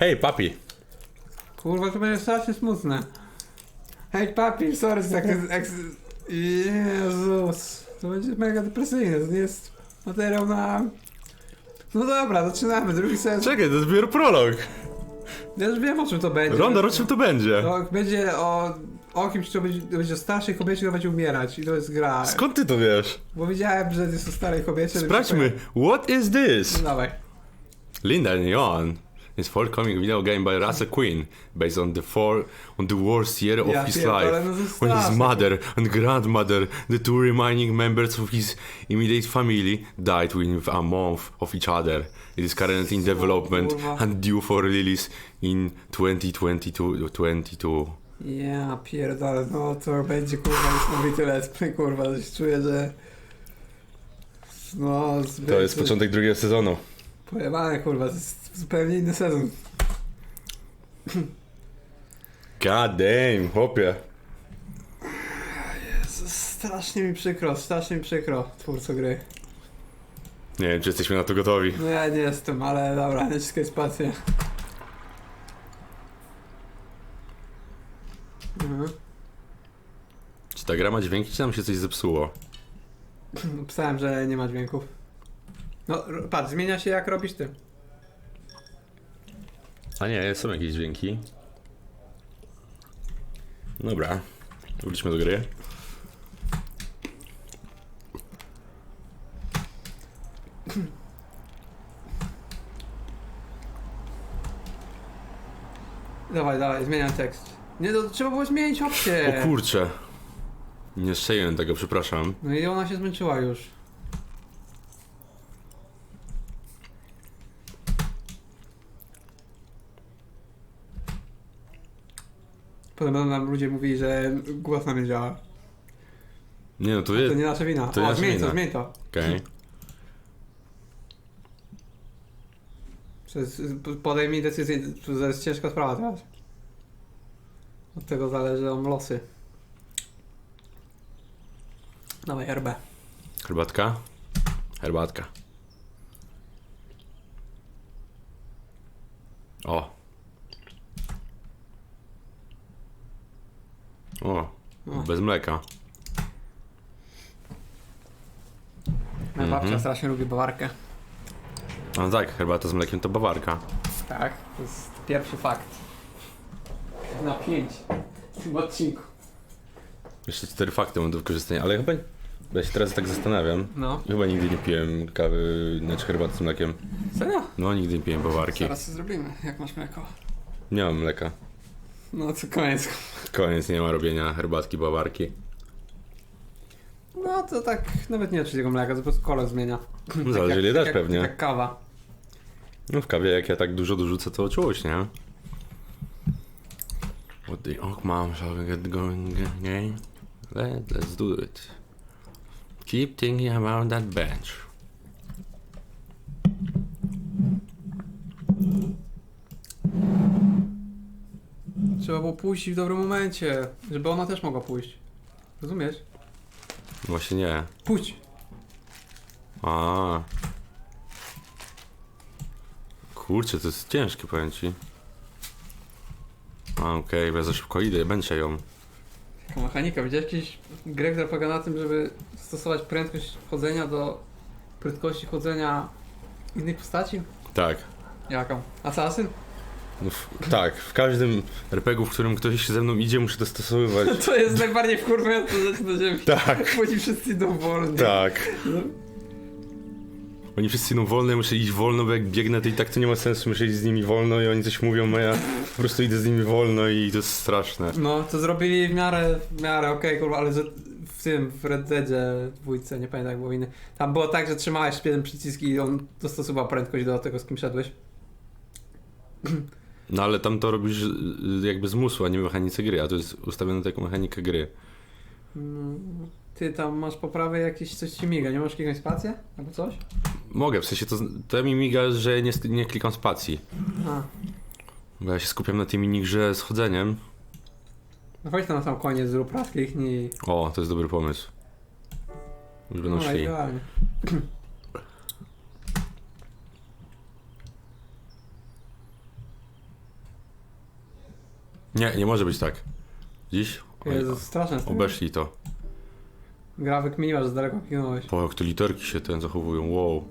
Hej, papi. Kurwa, to będzie strasznie smutne. Hej papi, sorry, tak. Jezus. To będzie mega depresyjne, to nie jest materiał na... No dobra, zaczynamy, drugi sezon. Czekaj, to jest dopiero prolog. Ja już wiem o czym to będzie. Rondor, o czym to będzie? To będzie o... O kimś, kto będzie, będzie o starszej kobiecie, która będzie umierać i to jest gra. Skąd ty to wiesz? Bo wiedziałem, że jest o starej kobiecie. Sprawdźmy. What is this? No dawaj. Linda Neon is forthcoming video game by Russell Quinn based on the four on the worst year of Ja his pierdolę, life. no to jest When his mother and grandmother, the two remaining members of his immediate family, died within a month of each other. It is currently in development and due for release in 2022. 22. Ja pierdolę, no to będzie kurwa niesamowity let's play, kurwa, coś czuję, że... No, To jest początek drugiego sezonu. Pojebane kurwa, to jest zupełnie inny sezon. God damn, chłopie. Jezus, strasznie mi przykro, strasznie mi przykro, twórco gry. Nie wiem, czy jesteśmy na to gotowi. No ja nie jestem, ale dobra, naciskaj spację. Mhm. Czy ta gra ma dźwięki, czy nam się coś zepsuło? Pisałem, że nie ma dźwięków. No, r- patrz, zmienia się jak robisz ty. A nie, są jakieś dźwięki. Dobra, wróćmy do gry. Dawaj, dawaj, zmieniam tekst. Nie, to trzeba było zmienić opcję. O kurcze. Nie strzeliłem tego, przepraszam. No i ona się zmęczyła już. Będą nam ludzie mówili, że głos nam nie działa. Nie no, to To jest... nie nasza wina. to nie o, nasza zmień wina. to, zmień to. Okej. Przez, podejmij decyzję, to jest ciężka sprawa teraz. Od tego zależą losy. Dawaj RB. Herbatka? Herbatka. O. O, bez mleka. Moja babcia Mhm. strasznie lubi bawarkę. No tak, herbata z mlekiem to bawarka. Tak, to jest pierwszy fakt. Na pięć w tym odcinku. Jeszcze cztery fakty mam do wykorzystania, ale chyba... Ja się teraz tak zastanawiam. No. Chyba nigdy nie piłem kawy, znaczy herbaty z mlekiem. Serio? No, nigdy nie piłem bawarki. Zaraz to zrobimy, jak masz mleko. Nie mam mleka. No to koniec. Koniec, nie ma robienia herbatki, bawarki. No to tak, nawet nie tego mleka, to po prostu kolor zmienia. Zależy ile jak, dasz pewnie. Jak kawa. No w kawie jak ja tak dużo dorzucę, to czułość, nie? What the fuck, mom, shall we get going again? Let, let's do it. Keep thinking about that bench. Trzeba było pójść w dobrym momencie, żeby ona też mogła pójść. Rozumiesz? Właśnie nie. Pójdź! A. Kurczę, to jest ciężkie, powiem ci. A, okej, bo ja za szybko idę, będzie ją. Taka mechanika, widziałeś jakieś grę, która polega na tym, żeby stosować prędkość chodzenia do prędkości chodzenia innych postaci? Tak. Jaką? Asasyn? No, w, tak, w każdym RPG, w którym ktoś ze mną idzie, muszę dostosowywać. To jest najbardziej wkurwiająca rzecz na ziemi. Tak, Bo oni wszyscy idą wolnie. tak. No. Oni wszyscy idą wolno, ja muszę iść wolno, bo jak biegnę, to i tak to nie ma sensu, muszę iść z nimi wolno i oni coś mówią, a ja po prostu idę z nimi wolno i to jest straszne. No, to zrobili w miarę, w miarę okej, kurwa, ale że w tym, w Red Deadzie dwójce, nie pamiętam jak było inny, tam było tak, że trzymałeś jeden przycisk i on dostosował prędkość do tego, z kim szedłeś. No ale tam to robisz y, jakby z mózgu, a nie mechanice gry, a to jest ustawione jako mechanikę gry. No, ty tam masz poprawę jakieś, coś ci miga, nie masz kliknąć spację? Albo coś? Mogę, w sensie to, to mi miga, że nie, nie klikam spacji. A, Bo ja się skupiam na tej minigrze z chodzeniem. no chodź tam na sam koniec, zrób raz, kliknij. O, to jest dobry pomysł. Już będą No, szli. idealnie. Nie, nie może być tak. Dziś Jezus, straszne. obeszli to. Gra wykminiła, że daleko kliknąłeś. Po jak te literki się ten zachowują, wow.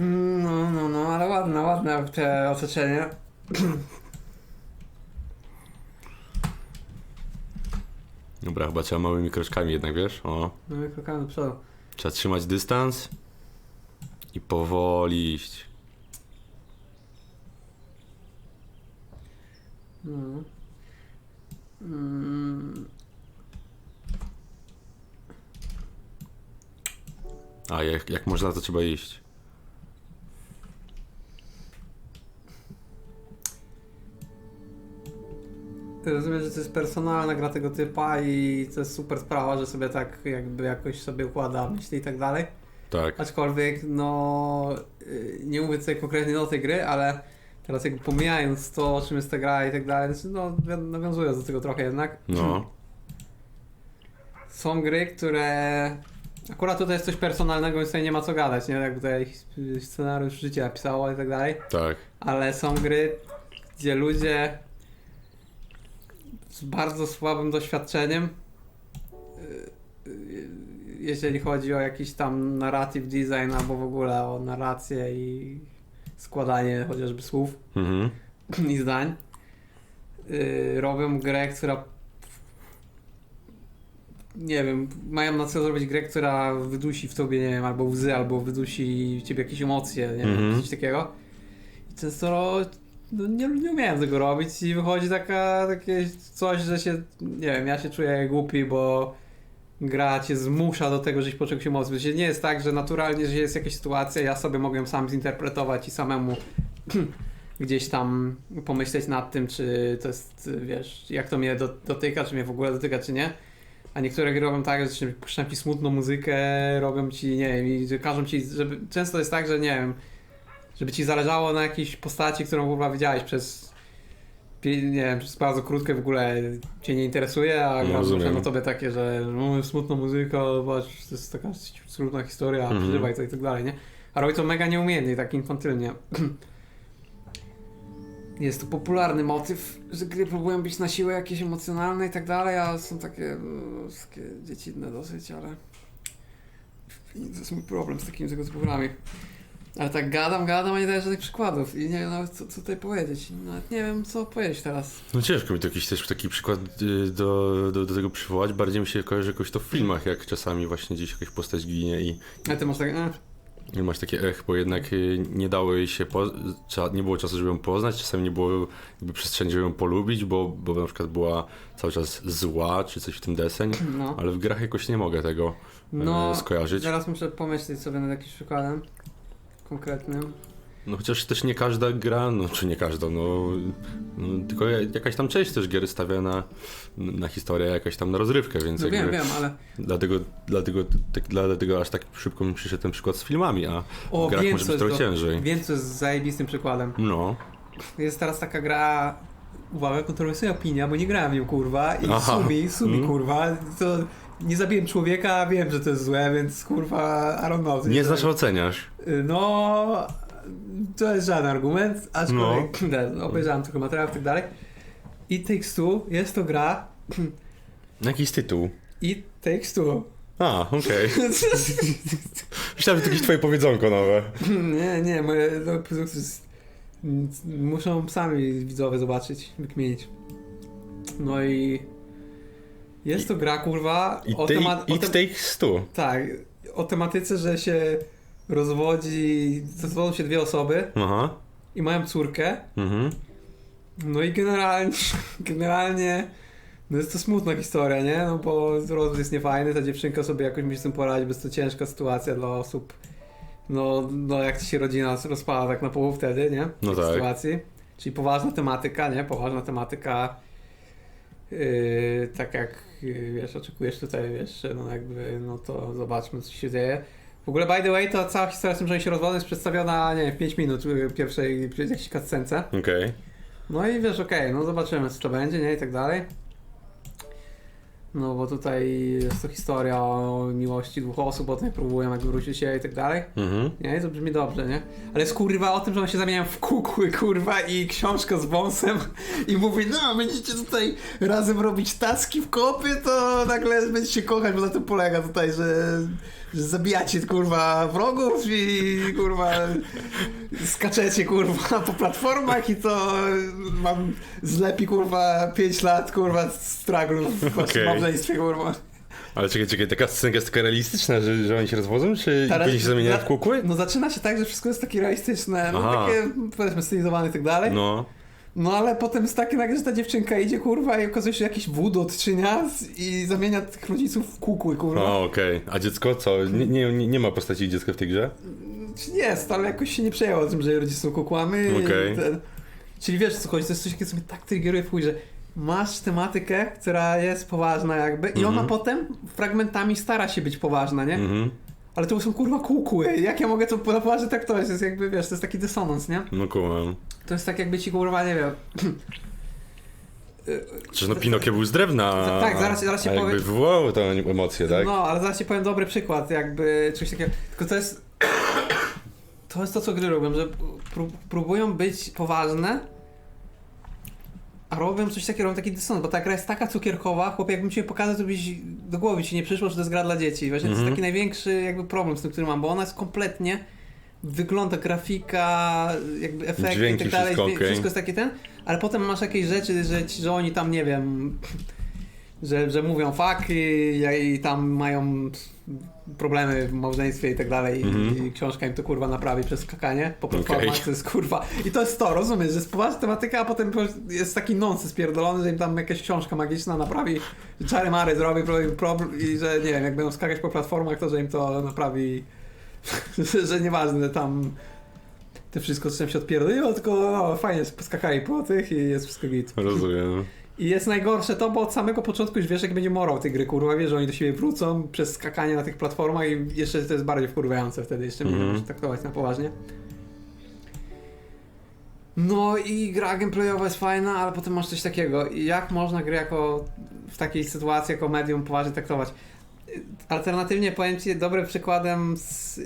Mm, No, no, no, ale ładne, ładne te otoczenie. Dobra, chyba trzeba małymi kroczkami jednak, wiesz? O. No i krokami do przodu. Trzeba trzymać dystans i powoli iść. No. Mm, A jak, jak można, to trzeba iść. Ty rozumiesz, że to jest personalna gra tego typa i to jest super sprawa, że sobie tak jakby jakoś sobie układa myśli i tak dalej. Tak. Aczkolwiek, no, y, nie mówię tutaj konkretnie do tej gry, ale teraz jakby pomijając to, czym jest ta gra i tak dalej, znaczy, no, wi- nawiązując do tego trochę jednak, No. są gry, które akurat tutaj jest coś personalnego, więc tutaj nie ma co gadać, nie? Jakby tutaj scenariusz życia pisało i tak dalej, Tak. ale są gry, gdzie ludzie z bardzo słabym doświadczeniem y, y, jeżeli chodzi o jakiś tam narrative design albo w ogóle o narrację i składanie chociażby słów Mhm. i zdań yy, robią grę, która nie wiem, mają na celu zrobić grę, która wydusi w tobie, nie wiem, albo łzy, albo wydusi w ciebie jakieś emocje, nie wiem, Mhm. coś takiego. I często no, nie, nie umiałem tego robić i wychodzi taka, takie coś, że się, nie wiem, ja się czuję głupi, bo gra cię zmusza do tego, żeś poczuł się mocny. Że nie jest tak, że naturalnie, że jest jakaś sytuacja, ja sobie mogę sam zinterpretować i samemu gdzieś tam pomyśleć nad tym, czy to jest, wiesz, jak to mnie do, dotyka, czy mnie w ogóle dotyka, czy nie. A niektóre gry robią tak, że puszczą ci smutną muzykę, robią ci, nie wiem, i każą ci, żeby, często jest tak, że nie wiem, żeby ci zależało na jakiejś postaci, którą w ogóle widziałeś przez, nie wiem, przez bardzo krótkie w ogóle cię nie interesuje, a No, gra rozumiem. na tobie takie, że no, smutna muzyka, zobacz, to jest taka smutna historia, Mhm. przeżywaj to i tak dalej, nie? A robi to mega nieumiejętnie, tak infantylnie. Jest to popularny motyw, że gry próbują być na siłę jakieś emocjonalne i tak dalej, a są takie, e, takie dziecinne dosyć, ale to jest mój problem z takimi grami. Ale tak gadam, gadam, a nie daję żadnych przykładów i nie wiem nawet co, co tutaj powiedzieć. Nawet nie wiem co powiedzieć teraz. No ciężko mi to jakiś też taki przykład y, do, do, do tego przywołać. Bardziej mi się kojarzy jakoś to w filmach, jak czasami właśnie gdzieś jakaś postać ginie i A ty masz tak, e, i masz takie ech, bo jednak y, nie dało jej się, po, nie było czasu, żeby ją poznać, czasami nie było jakby przestrzeni, żeby ją polubić, bo, bo na przykład była cały czas zła, czy coś w tym deseń, no. ale w grach jakoś nie mogę tego No, e, skojarzyć. zaraz muszę pomyśleć sobie nad jakimś przykładem konkretnym. No chociaż też nie każda gra, no czy nie każda, no, no tylko ja- jakaś tam część też gier stawia na, na historię, jakaś tam na rozrywkę, więc No jakby wiem, wiem, ale dlatego, dlatego, tak, dlatego aż tak szybko mi przyszedł ten przykład z filmami, a o, w grach wiem może być trochę ciężej. wiem co jest zajebistym przykładem. No, Jest teraz taka gra, uwaga, kontrowersyjna opinia, bo nie grałem w nią, kurwa, i Aha. sumi, sumi, Mm. kurwa, to nie zabiłem człowieka, wiem, że to jest złe, więc kurwa, I don't know. nie znasz, oceniasz. No, to jest żaden argument, aczkolwiek no. obejrzałem tylko materiał i tak dalej. It Takes Two jest to gra Jakiś tytuł. It Takes Two. A, okej. Myślałem, że to jakieś twoje powiedzonko nowe. nie, nie, moje no, muszą sami widzowie zobaczyć, wykmienić. No i jest to gra, kurwa, I o, te, temat, o, It tem- Takes Two. tak, o tematyce, że się rozwodzi, rozwodzą się dwie osoby Aha. i mają córkę, Mhm. no i generalnie, generalnie no jest to smutna historia, nie? No bo rozwód jest niefajny, ta dziewczynka sobie jakoś musi z tym poradzić, bo jest to ciężka sytuacja dla osób, no, no jak się rodzina rozpala tak na pół wtedy, nie? No W tej tak. sytuacji. Czyli poważna tematyka, nie? Poważna tematyka. Yy, tak jak yy, wiesz, oczekujesz tutaj, wiesz, no jakby, no to zobaczmy, co się dzieje. W ogóle, by the way, to cała historia z tym, że oni się rozwodzą jest przedstawiona, nie wiem, w 5 minut yy, pierwszej, jakiejś cutscence. Okej. No i wiesz, okej, no zobaczymy, co to będzie, nie? I tak dalej. No bo tutaj jest to historia o miłości dwóch osób, potem próbują jak wrócić się i tak dalej. Mhm. Nie, to brzmi dobrze, nie? Ale jest kurwa o tym, że on się zamieniają w kukły, kurwa, i książkę z wąsem i mówi, no będziecie tutaj razem robić taski w kopie, to nagle będziecie kochać, bo na tym polega tutaj, że, że zabijacie, kurwa, wrogów i, kurwa, skaczecie, kurwa, po platformach i to wam zlepi, kurwa, 5 lat, kurwa, straglu w Okej. małżeństwie, kurwa. Ale czekaj, czekaj, taka scenka jest taka realistyczna, że, że oni się rozwodzą, czy Teraz- później się zamieniają w kukły? No zaczyna się tak, że wszystko jest takie realistyczne, no Aha. takie powiedzmy stylizowane i tak dalej. No. No. ale potem jest takie nagle, że ta dziewczynka idzie kurwa i okazuje się, że jakiś wód odczynia i zamienia tych rodziców w kukły kurwa. O, okej. A dziecko co? Nie, nie, nie- ma postaci dziecka w tej grze? Jest, ale jakoś się nie przejęło tym, że rodzice są kukłami. Okej. ten- Czyli wiesz co chodzi, to jest coś co mnie tak triggeruje w chuj, że masz tematykę, która jest poważna jakby i ona Mhm. potem fragmentami stara się być poważna, nie? Mhm. Ale to są kurwa kukły, jak ja mogę to na poważnie traktować? To jest jakby, wiesz, to jest taki dysonans, nie? No kumam. To jest tak jakby ci kurwa, nie wiem. Przecież no Pinokio był z drewna. a- Tak, zaraz- zaraz ci a jakby powiem. wywołał to emocje, tak? No, ale zaraz ci powiem dobry przykład, jakby coś takiego. Tylko to jest. To jest to, co gry robią, że prób, próbują być poważne, a robią coś takiego, robią taki dysonans, bo ta gra jest taka cukierkowa, chłopie, jakbym ci pokazał, to byś do głowy ci nie przyszło, że to jest gra dla dzieci. Właśnie to Mhm. jest taki największy jakby problem z tym, który mam, bo ona jest kompletnie wygląda grafika, jakby efekty Dźwięki, i tak dalej, wszystko okej. wszystko jest takie ten, ale potem masz jakieś rzeczy, że, ci- że oni tam, nie wiem, że, że mówią fuck i, i tam mają problemy w małżeństwie i tak dalej Mhm. i książka im to kurwa naprawi przez skakanie po Okej. to jest kurwa i to jest to, rozumiesz, że jest poważna tematyka, a potem jest taki nonsens pierdolony, że im tam jakaś książka magiczna naprawi, że czary mary zrobi problem, i że nie wiem, jak będą skakać po platformach, to że im to naprawi że nieważne tam te wszystko z czym się odpierdoliło, tylko no, fajnie poskakali po tych i jest wszystko git. Rozumiem. I jest najgorsze to, bo od samego początku już wiesz, jak będzie morał tej gry, kurwa, wiesz, że oni do siebie wrócą przez skakanie na tych platformach i jeszcze to jest bardziej wkurwiające wtedy, jeszcze mm. Możesz traktować na poważnie. No i gra gameplayowa jest fajna, ale potem masz coś takiego. Jak można gry jako w takiej sytuacji jako medium poważnie traktować? Alternatywnie powiem Ci, dobrym przykładem z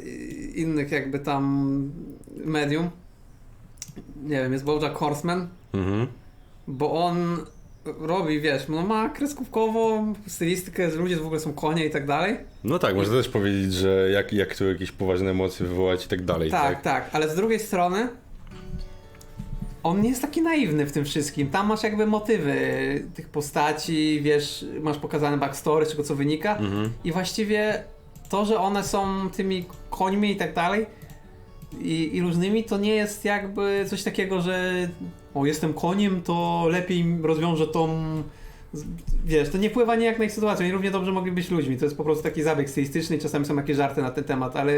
innych jakby tam medium, nie wiem, jest Bojack Horseman, Mhm. bo on robi, wiesz, no ma kreskówkową stylistykę, że ludzie w ogóle są konie i tak dalej. No tak, można też powiedzieć, że jak, jak tu jakieś poważne emocje wywołać i tak dalej, Tak, tak? tak, ale z drugiej strony on nie jest taki naiwny w tym wszystkim. Tam masz jakby motywy tych postaci, wiesz, masz pokazane backstory, z czego co wynika Mhm. i właściwie to, że one są tymi końmi i tak dalej i, i różnymi, to nie jest jakby coś takiego, że o, jestem koniem, to lepiej rozwiążę tą Wiesz, to nie wpływa nijak na ich sytuację. Oni równie dobrze mogli być ludźmi. To jest po prostu taki zabieg stylistyczny czasami są jakieś żarty na ten temat, ale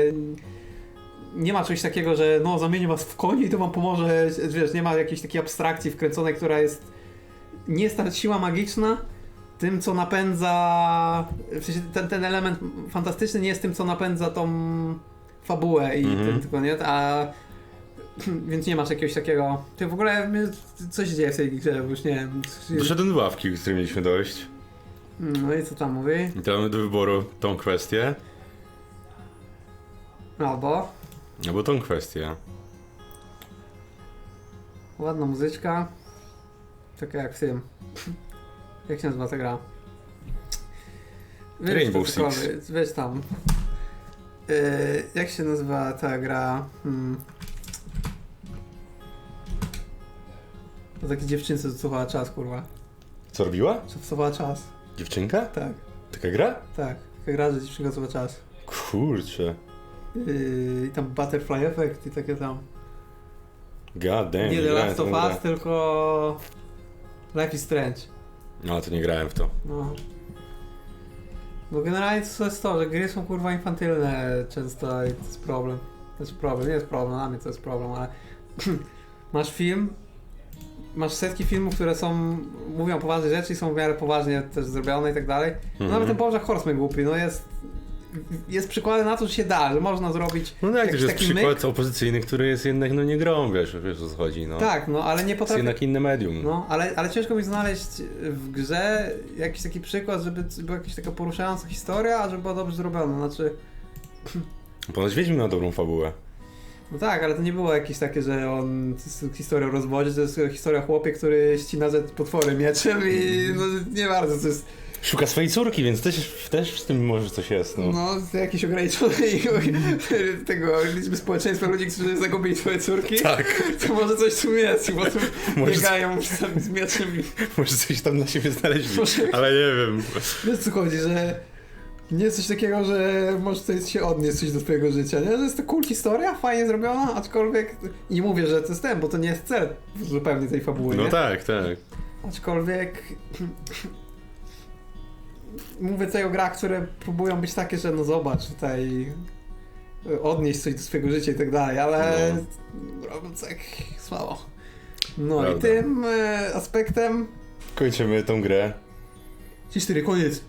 nie ma czegoś takiego, że no zamienię was w koni i to wam pomoże. Wiesz, nie ma jakiejś takiej abstrakcji wkręconej, która jest. Nie jest ta siła magiczna tym, co napędza. W sensie ten, ten element fantastyczny nie jest tym, co napędza tą fabułę i Mhm. ten, tylko nie. A więc nie masz jakiegoś takiego. Ty w ogóle mnie- co się dzieje w tej grze, bo już nie wiem. Doszedłem do ławki, z której mieliśmy dojść. No i co tam mówi? I to mamy do wyboru tą kwestię, Albo albo tą kwestię. ładna muzyczka. Taka jak w tym. Jak się nazywa ta gra? Wiesz, Rainbow Six. Wiesz tam. Yy, jak się nazywa ta gra? Hmm. To takie dziewczynce, co cofała czas, kurwa. Co robiła? Co cofała czas. Dziewczynka? Tak, Taka gra? tak. Taka gra, że dziewczynka cofa czas. Kurczę. Yy, I tam Butterfly Effect i takie tam. God damn, nie The grałem Last tą of grę. Us, tylko Life is Strange. No, to nie grałem w to. No. Bo generalnie to jest to, że gry są kurwa infantylne często i to jest problem. To jest problem, nie jest problem, dla mnie to jest problem, ale masz film, masz setki filmów, które są, mówią poważne rzeczy i są w miarę poważnie też zrobione i tak dalej. No Mhm. nawet ten Bożek Horseman głupi, no jest jest przykładem na to, że się da, że można zrobić No tak, już jest przykład myk. opozycyjny, który jest jednak no nie grą, wiesz, wiesz o co chodzi, no. Tak, no ale nie To jest jednak inne medium. No, ale, ale ciężko mi znaleźć w grze jakiś taki przykład, żeby była jakaś taka poruszająca historia, a żeby była dobrze zrobiona. Znaczy, Ponoć Wiedźmin ma dobrą fabułę. no tak, ale to nie było jakieś takie, że on historia o rozwodzie, to jest historia chłopie, który ścina ze potwory mieczem i no nie bardzo, to jest Szuka swojej córki, więc też, też z tym może coś jest, no. no z jakiejś ograniczonej tego liczby społeczeństwa ludzi, którzy zagubili swoje córki. Tak, To może coś w tym jest i potem Może- biegają czasami z mieczem i może coś tam dla siebie znaleźli, Może- ale nie wiem. Wiesz co chodzi, że nie jest coś takiego, że możesz coś się odnieść coś do twojego życia, nie? Że jest to cool historia, fajnie zrobiona, aczkolwiek i nie mówię, że to jest ten, bo to nie jest cel zupełnie tej fabuły, No nie? tak, tak. Aczkolwiek mówię tutaj o grach, które próbują być takie, że no zobacz, tutaj odnieść coś do swojego życia i tak dalej, ale robią tak słabo. No i Prawda. tym e, aspektem Kończymy tą grę. 3-4, koniec.